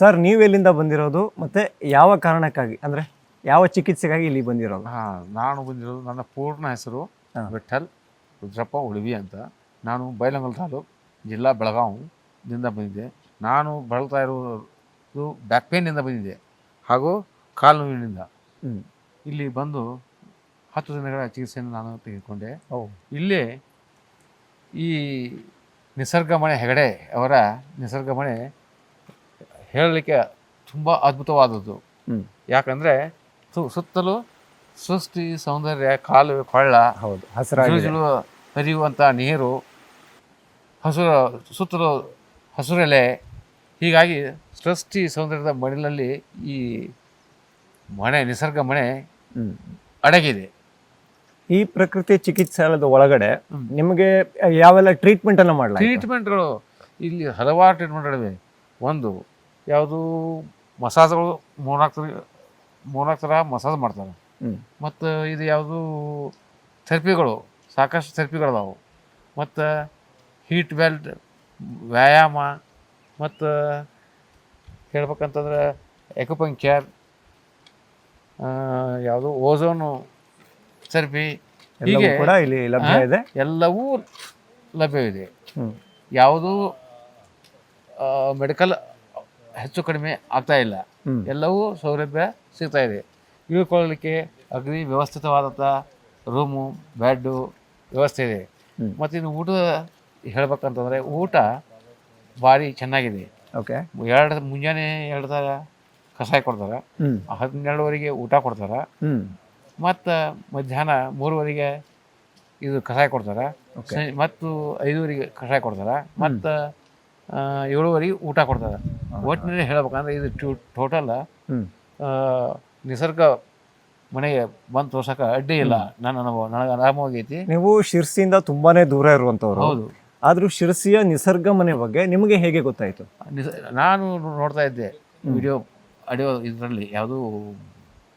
Sir ನೀವು ಎಲ್ಲಿಂದ ಬಂದಿರೋದು? ಮತ್ತೆ ಯಾವ ಕಾರಣಕ್ಕಾಗಿ? ಅಂದ್ರೆ ಯಾವ ಚಿಕಿತ್ಸೆಗಾಗಿ ಇಲ್ಲಿ ಬಂದಿರೋದು? ಹಾ ನಾನು ಬಂದಿರೋದು ನನ್ನ ಪೂರ್ಣ ಹೆಸರು. ವಿಠಲ್ ರುದ್ರಪ್ಪ ಉಳಿವಿ ಅಂತ. ನಾನು ಬೈಲಂಗಲ್ ತಾಲೂಕ್ ಜಿಲ್ಲಾ ಬೆಳಗಾವಿದಿಂದ ಬಂದಿದ್ದೆ. ನಾನು ಬಳಲ್ತಾ ಇರೋದು ಬ್ಯಾಕ್ ಪೇನಿಂದ ಬಂದಿದ್ದೆ. ಹಾಗೂ ಕಾಲು ನೋವಿನಿಂದ. ಇಲ್ಲಿ ಬಂದು ಹತ್ತು ದಿನಗಳ ಚಿಕಿತ್ಸೆಯನ್ನು ನಾನು ತೆಗೆದುಕೊಂಡೆ. ಓ. ಇಲ್ಲೇ ಈ ನಿಸರ್ಗಮಣೆ ಹೆಗಡೆ ಅವರ ನಿಸರ್ಗಮಣೆ ಹೇಳಲಿಕ್ಕೆ ತುಂಬ ಅದ್ಭುತವಾದದ್ದು. ಯಾಕಂದ್ರೆ ಸುತ್ತಲೂ ಸೃಷ್ಟಿ ಸೌಂದರ್ಯ ಕಾಲುವೆ ಕೊಳ್ಳ ಹೌದು ಹಸಿರು ಹರಿಯುವಂಥ ನೀರು ಹಸಿರು ಸುತ್ತಲೂ ಹಸಿರೆಲೆ. ಹೀಗಾಗಿ ಸೃಷ್ಟಿ ಸೌಂದರ್ಯದ ಮಡಿಲಲ್ಲಿ ಈ ಮಣೆ ನಿಸರ್ಗ ಮಣೆ ಅಡಗಿದೆ. ಈ ಪ್ರಕೃತಿ ಚಿಕಿತ್ಸಾಲಯದ ಒಳಗಡೆ ನಿಮಗೆ ಯಾವೆಲ್ಲ ಟ್ರೀಟ್ಮೆಂಟ್ ಅನ್ನ ಮಾಡಲಾಗಿದೆ ಟ್ರೀಟ್ಮೆಂಟ್ಗಳು ಇಲ್ಲಿ ಹಲವಾರು ಟ್ರೀಟ್ಮೆಂಟ್ಗಳಿವೆ ಒಂದು ಯಾವುದು ಮಸಾಜ್ಗಳು ಮೂರ್ನಾಲ್ಕು ಥರ ಮೂರ್ನಾಲ್ಕು ಥರ ಮಸಾಜ್ ಮಾಡ್ತಾರೆ. ಮತ್ತು ಇದು ಯಾವುದು ಥೆರಪಿಗಳು ಸಾಕಷ್ಟು ಥೆರಪಿಗಳದಾವು ಮತ್ತು ಹೀಟ್ ಬೆಲ್ಟ್ ವ್ಯಾಯಾಮ ಮತ್ತು ಹೇಳ್ಬೇಕಂತಂದ್ರೆ ಎಕುಪಂಕ್ಚರ್ ಯಾವುದು ಓಝೋನು ಥೆರಪಿ ಎಲ್ಲವೂ ಹೀಗೆ ಕೂಡ ಇಲ್ಲಿ ಲಭ್ಯ ಇದೆ. ಎಲ್ಲವೂ ಲಭ್ಯವಿದೆ. ಯಾವುದು ಯಾವುದೂ ಮೆಡಿಕಲ್ ಹೆಚ್ಚು ಕಡಿಮೆ ಆಗ್ತಾ ಇಲ್ಲ. ಎಲ್ಲವೂ ಸೌಲಭ್ಯ ಸಿಗ್ತಾ ಇದೆ. ಇಳ್ಕೊಳ್ಳಲಿಕ್ಕೆ ಅಗ್ನಿ ವ್ಯವಸ್ಥಿತವಾದಂಥ ರೂಮು ಬೆಡ್ಡು ವ್ಯವಸ್ಥೆ ಇದೆ. ಮತ್ತು ಇನ್ನು ಊಟ ಹೇಳ್ಬೇಕಂತಂದರೆ ಊಟ ಭಾರಿ ಚೆನ್ನಾಗಿದೆ. ಓಕೆ. ಎರಡು ಮುಂಜಾನೆ ಎರಡು ಥರ ಕಷಾಯ ಕೊಡ್ತಾರೆ. ಹನ್ನೆರಡುವರೆಗೆ ಊಟ ಕೊಡ್ತಾರೆ. ಮತ್ತು ಮಧ್ಯಾಹ್ನ ಮೂರುವರೆಗೆ ಇದು ಕಷಾಯ ಕೊಡ್ತಾರೆ. ಮತ್ತು ಐದುವರೆಗೆ ಕಷಾಯ ಕೊಡ್ತಾರೆ. ಮತ್ತು ಏಳುವರೆಗೆ ಊಟ ಕೊಡ್ತಾರೆ. ಒಟ್ಟಿನಲ್ಲಿ ಹೇಳ್ಬೇಕಂದ್ರೆ ಇದು ಟು ಟೋಟಲ್ ನಿಸರ್ಗ ಮನೆಗೆ ಬಂದು ತೋರ್ಸಕ್ಕೆ ಅಡ್ಡಿ ಇಲ್ಲ. ನನ್ನ ಅನುಭವ ನನಗೆ ಆರಾಮವಾಗೈತಿ ನೀವು ಶಿರ್ಸಿಯಿಂದ ತುಂಬಾನೇ ದೂರ ಇರುವಂಥವ್ರು ಹೌದು. ಆದರೂ ಶಿರಸಿಯ ನಿಸರ್ಗ ಮನೆ ಬಗ್ಗೆ ನಿಮಗೆ ಹೇಗೆ ಗೊತ್ತಾಯಿತು? ನಾನು ನೋಡ್ತಾ ಇದ್ದೆ ವಿಡಿಯೋ ಆಡಿಯೋ ಇದರಲ್ಲಿ ಯಾವುದು?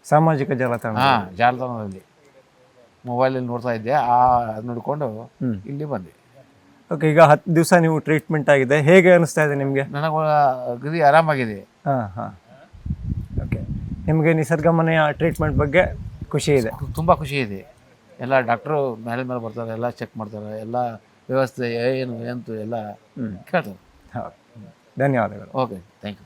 ಸಾಮಾಜಿಕ ಜಾಲತಾಣ ಹಾಂ ಜಾಲತಾಣದಲ್ಲಿ. ಮೊಬೈಲಲ್ಲಿ ನೋಡ್ತಾ ಇದ್ದೆ ಆ ನೋಡಿಕೊಂಡು ಇಲ್ಲಿ ಬಂದೆ. ಓಕೆ ಈಗ ಹತ್ತು ದಿವಸ ನೀವು ಟ್ರೀಟ್ಮೆಂಟ್ ಆಗಿದೆ. ಹೇಗೆ ಅನಿಸ್ತಾ ಇದೆ ನಿಮಗೆ? ನನಗೆ ಅಗದಿ ಆರಾಮಾಗಿದೆ. ಹಾಂ ಹಾಂ. ಓಕೆ ನಿಮಗೆ ನಿಸರ್ಗ ಮನೆಯ ಟ್ರೀಟ್ಮೆಂಟ್ ಬಗ್ಗೆ ಖುಷಿ ಇದೆ. ತುಂಬ ಖುಷಿ ಇದೆ. ಎಲ್ಲ ಡಾಕ್ಟ್ರು ಮೇಲೆ ಮೇಲೆ ಬರ್ತಾರೆ ಎಲ್ಲ ಚೆಕ್ ಮಾಡ್ತಾರೆ ಎಲ್ಲ ವ್ಯವಸ್ಥೆ ಏನು ಎಂತು ಎಲ್ಲ ಕೇಳ್ತಾರೆ. ಧನ್ಯವಾದಗಳು. Okay thank you